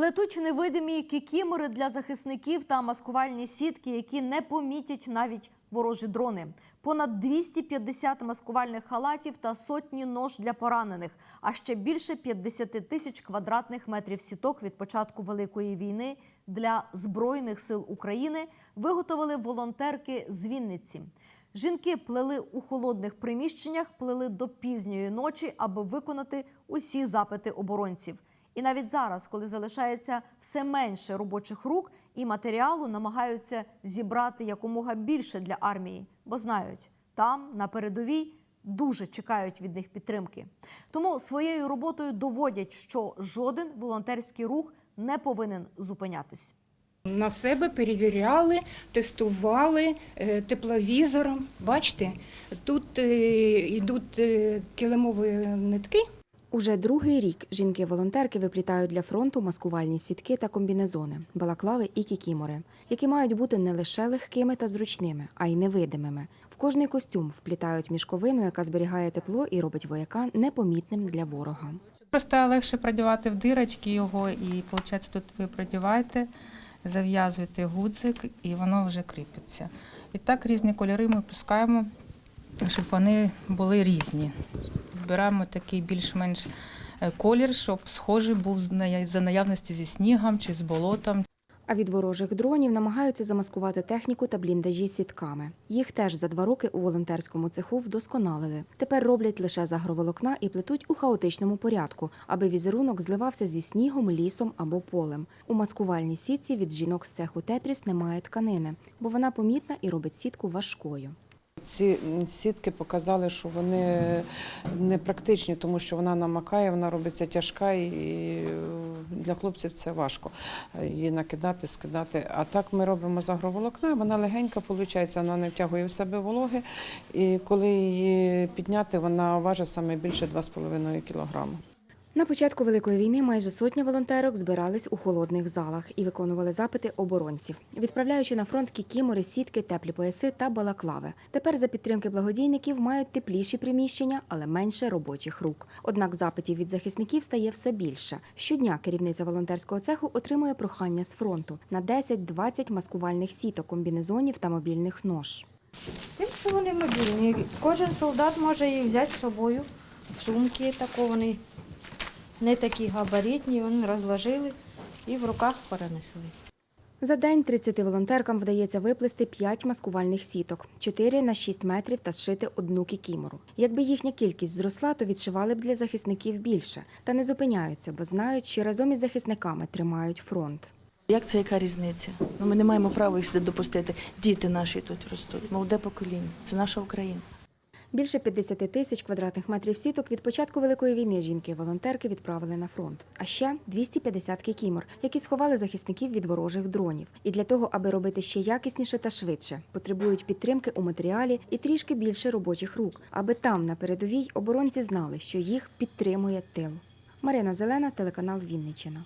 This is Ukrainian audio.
Плетуть невидимі кікімори для захисників та маскувальні сітки, які не помітять навіть ворожі дрони. Понад 250 маскувальних халатів та сотні нож для поранених, а ще більше 50 тисяч квадратних метрів сіток від початку великої війни для збройних сил України виготовили волонтерки з Вінниці. Жінки плели у холодних приміщеннях, плели до пізньої ночі, аби виконати усі запити оборонців. І навіть зараз, коли залишається все менше робочих рук і матеріалу, намагаються зібрати якомога більше для армії, бо знають, там на передовій дуже чекають від них підтримки. Тому своєю роботою доводять, що жоден волонтерський рух не повинен зупинятись. На себе перевіряли, тестували е, тепловізором. Бачите, тут е, йдуть е, килимові нитки. Уже другий рік жінки-волонтерки виплітають для фронту маскувальні сітки та комбінезони, балаклави і кікімори, які мають бути не лише легкими та зручними, а й невидимими. В кожний костюм вплітають мішковину, яка зберігає тепло і робить вояка непомітним для ворога. Просто легше продівати в дирочки його, і виходить, тут ви продіваєте, зав'язуєте гудзик, і воно вже кріпиться. І так різні кольори ми пускаємо, щоб вони були різні. Вибираємо такий більш-менш е, колір, щоб схожий був за наявності зі снігом чи з болотом. А від ворожих дронів намагаються замаскувати техніку та бліндажі сітками. Їх теж за два роки у волонтерському цеху вдосконалили. Тепер роблять лише з агроволокна і плетуть у хаотичному порядку, аби візерунок зливався зі снігом, лісом або полем. У маскувальній сітці від жінок з цеху Тетріс немає тканини, бо вона помітна і робить сітку важкою. Ці сітки показали, що вони не практичні, тому що вона намакає, вона робиться тяжка і для хлопців це важко її накидати, скидати. А так ми робимо з агроволокна, вона легенька, виходить, вона не втягує в себе вологи. І коли її підняти, вона важить саме більше 2,5 кілограми. На початку великої війни майже сотня волонтерок збирались у холодних залах і виконували запити оборонців, відправляючи на фронт кікімори, сітки, теплі пояси та балаклави. Тепер за підтримки благодійників мають тепліші приміщення, але менше робочих рук. Однак запитів від захисників стає все більше. Щодня керівниця волонтерського цеху отримує прохання з фронту на 10-20 маскувальних сіток, комбінезонів та мобільних нож. Вони мобільні, кожен солдат може їх взяти з собою. Сумки тако вони не такі габаритні, вони розложили і в руках перенесли. За день 30 волонтеркам вдається виплести 5 маскувальних сіток, 4 на 6 метрів та зшити одну кікімору. Якби їхня кількість зросла, то відшивали б для захисників більше. Та не зупиняються, бо знають, що разом із захисниками тримають фронт. Як це яка різниця? Ну, ми не маємо права їх сюди допустити. Діти наші тут ростуть. Молоде покоління. Це наша Україна. Більше 50 тисяч квадратних метрів сіток від початку великої війни жінки-волонтерки відправили на фронт. А ще 250 кікімор, які сховали захисників від ворожих дронів. І для того, аби робити ще якісніше та швидше, потребують підтримки у матеріалі і трішки більше робочих рук, аби там на передовій оборонці знали, що їх підтримує тил. Марина Зелена, телеканал Вінниччина.